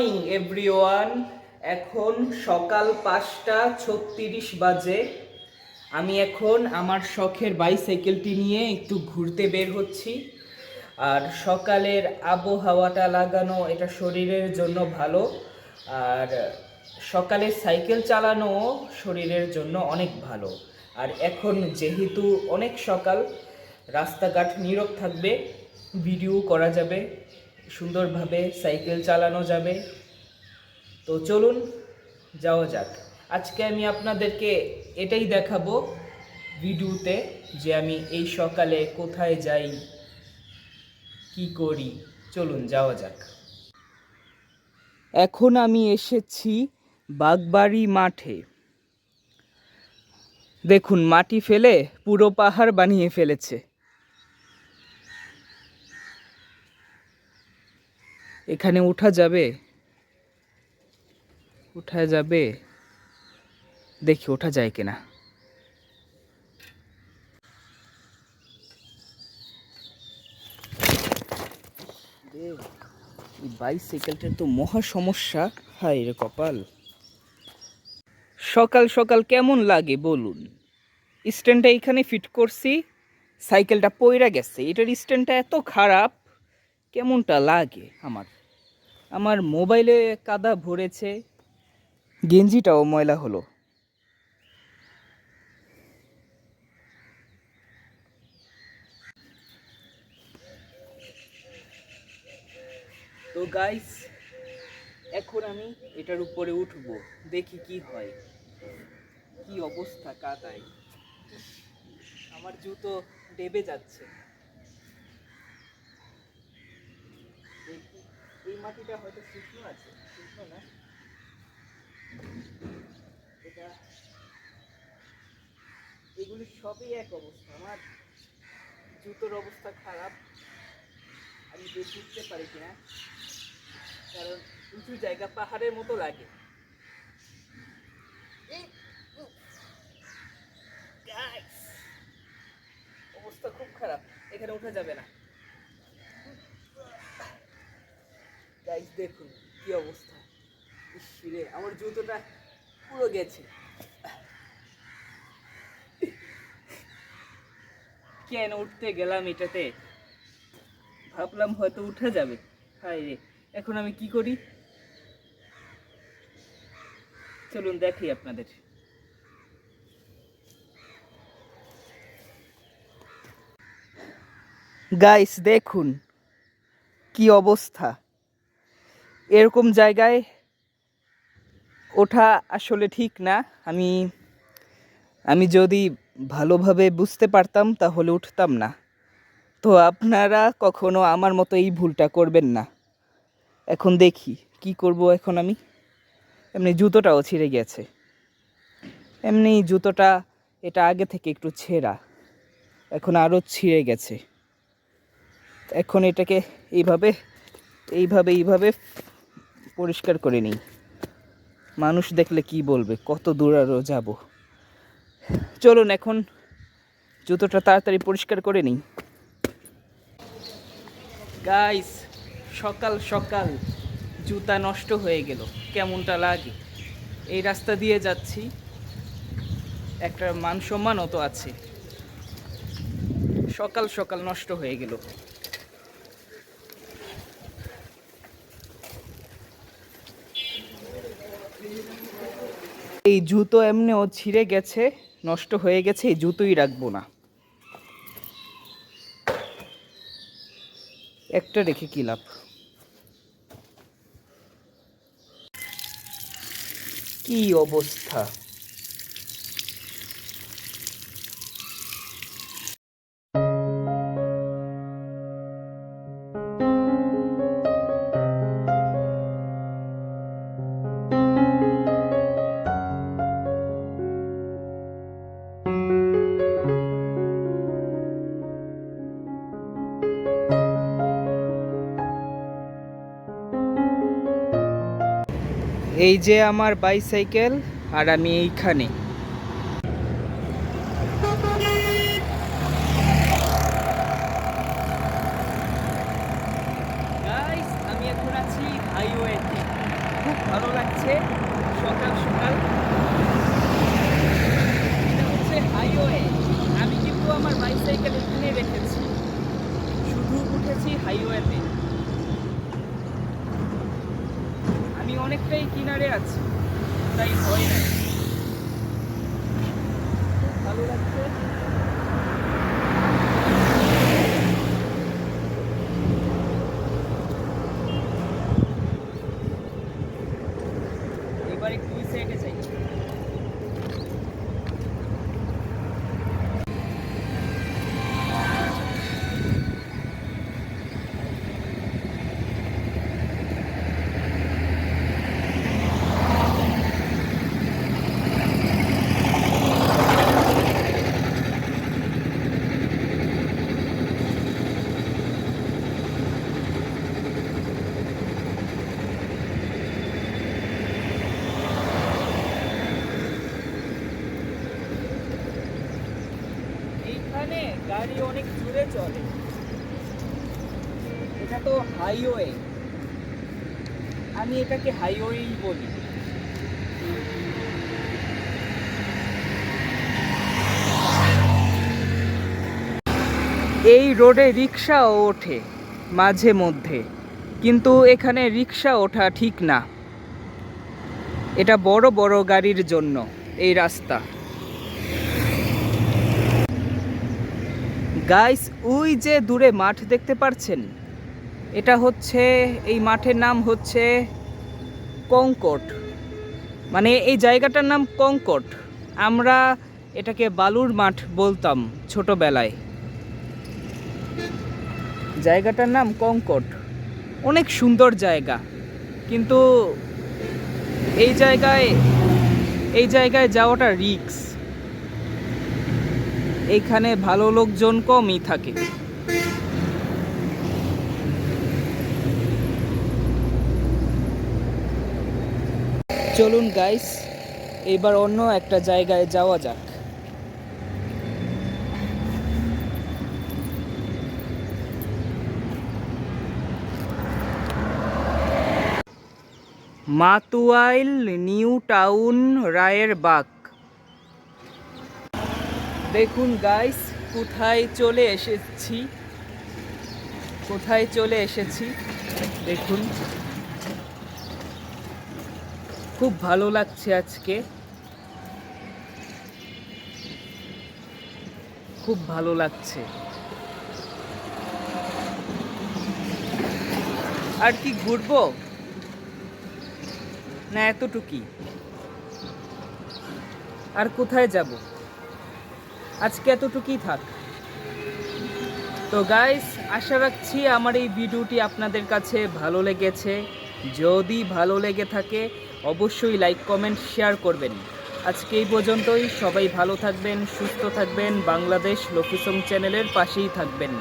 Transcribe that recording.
Morning everyone এখন সকাল পাঁচটা ছত্রিশ বাজে। আমি এখন আমার শখের বাইসাইকেলটি নিয়ে একটু ঘুরতে বের হচ্ছি। আর সকালের আবহাওয়াটা লাগানো, এটা শরীরের জন্য ভালো। আর সকালে সাইকেল চালানো শরীরের জন্য অনেক ভালো। আর এখন যেহেতু অনেক সকাল, রাস্তাঘাট নীরব থাকবে ভিডিও করা যাবে, সুন্দরভাবে সাইকেল চালানো যাবে। তো চলুন যাওয়া যাক। আজকে আমি আপনাদেরকে এটাই দেখাবো ভিডিওতে যে আমি এই সকালে কোথায় যাই, কি করি। চলুন যাওয়া যাক। এখন আমি এসেছি বাগবাড়ি মাঠে। দেখুন, মাটি ফেলে পুরো পাহাড় বানিয়ে ফেলেছে। এখানে উঠা যাবে উঠা যাবে? দেখি ওঠা যায় কিনা। বাইসাইকেলটার তো মহা সমস্যা। হায় রে কপাল। সকাল সকাল কেমন লাগে বলুন? স্ট্যান্ডটা এখানে ফিট করছি, সাইকেলটা পইরা গেছে। এটার স্ট্যান্ডটা এত খারাপ, কেমনটা লাগে আমার? আমার মোবাইলে কাদা ভরেছে গেঞ্জিটাও ময়লা হলো। তো গাইস এখন আমি এটার উপরে উঠব, দেখি কি হয়। কি অবস্থা কাদায় আমার জুতো ডেবে যাচ্ছে। এই মাটিটা হয়তো শুকনো আছে, শুকনো না? এটা, এগুলি সবই এক অবস্থা। আমার জুতোর অবস্থা খারাপ। আমি বেশি উঠতে পারি কিনা, কারণ উঁচু জায়গা পাহাড়ের মতো লাগে। অবস্থা খুব খারাপ। এখানে উঠা যাবে না। গাইস দেখুন কি অবস্থা। ইস আমার জুতোটা পুরো গেছে। কেন উঠতে গেলাম এটাতে? ভাবলাম হয়তো উঠে যাবে। হায় রে, এখন আমি কি করি? চলুন দেখি আপনাদের। গাইস দেখুন, কি অবস্থা। এরকম জায়গায় ওঠা আসলে ঠিক না। আমি আমি যদি ভালোভাবে বুঝতে পারতাম তাহলে উঠতাম না। তো আপনারা কখনো আমার মতো এই ভুলটা করবেন না। এখন দেখি কি করব এখন আমি। এমনি জুতোটাও ছিঁড়ে গেছে। এমনি জুতোটা এটা আগে থেকে একটু ছেঁড়া। এখন আরও ছিঁড়ে গেছে। এখন এটাকে এইভাবে এইভাবে এইভাবে পরিষ্কার করে নিই। মানুষ দেখলে কি বলবে? কত দূর আরও যাব? চলুন এখন জুতোটা তাড়াতাড়ি পরিষ্কার করে নিই। গাইস সকাল সকাল জুতা নষ্ট হয়ে গেল। কেমনটা লাগে? এই রাস্তা দিয়ে যাচ্ছি। একটা মান সম্মানও তো আছে। সকাল সকাল নষ্ট হয়ে গেল। এই জুতো এমনিও ছিঁড়ে গেছে, নষ্ট হয়ে গেছে, এই জুতোই রাখব না। একটা রেখে কি লাভ? কি অবস্থা? এই যে আমার বাইসাইকেল আর আমি এইখানে। আমি এখন আছি হাইওয়েতে খুব ভালো লাগছে সকাল সকাল। এটা হচ্ছে হাইওয়ে আমি কিন্তু আমার বাইসাইকেল এখানে রেখেছি। উঠেছি হাইওয়েতে আমি অনেকটাই কিনারে আছি তাই ভয় খুব ভালো লাগছে? গাড়ি অনেক দূরে চলে। এটা তো হাইওয়ে আমি এটাকে হাইওয়েই বলি। এই রোডে রিক্সাও ওঠে, মাঝে মধ্যে। কিন্তু এখানে রিক্সা ওঠা ঠিক না। এটা বড় বড় গাড়ির জন্য এই রাস্তা। গাইস, ওই যে দূরে মাঠ দেখতে পারছেন? এটা হচ্ছে, এই মাঠের নাম হচ্ছে কঙ্কট মানে এই জায়গাটার নাম কঙ্কট আমরা এটাকে বালুর মাঠ বলতাম ছোটবেলায়। জায়গাটার নাম কঙ্কট অনেক সুন্দর জায়গা। কিন্তু এই জায়গায় এই জায়গায় যাওয়াটা রিক্স এইখানে ভালো লোকজন কমই থাকে। চলুন গাইস এবার অন্য একটা জায়গায় যাওয়া যাক। মাতুয়াইল নিউ টাউন রায়ের বাগ। দেখুন গাইস কোথায় চলে এসেছি। কোথায় চলে এসেছি? দেখুন। খুব ভালো লাগছে আজকে। খুব ভালো লাগছে। আর কি ঘুরবো? না এতটুকুই। আর কোথায় যাব? আজকে এতটুকুই থাক। তো গাইস আশা রাখছি আমার এই ভিডিওটি আপনাদের কাছে ভালো লেগেছে। যদি ভালো লেগে থাকে, অবশ্যই লাইক কমেন্ট শেয়ার করবেন। আজকে এই পর্যন্তই। সবাই ভালো থাকবেন, সুস্থ থাকবেন। বাংলাদেশ লোকিসম চ্যানেলের পাশেই থাকবেন।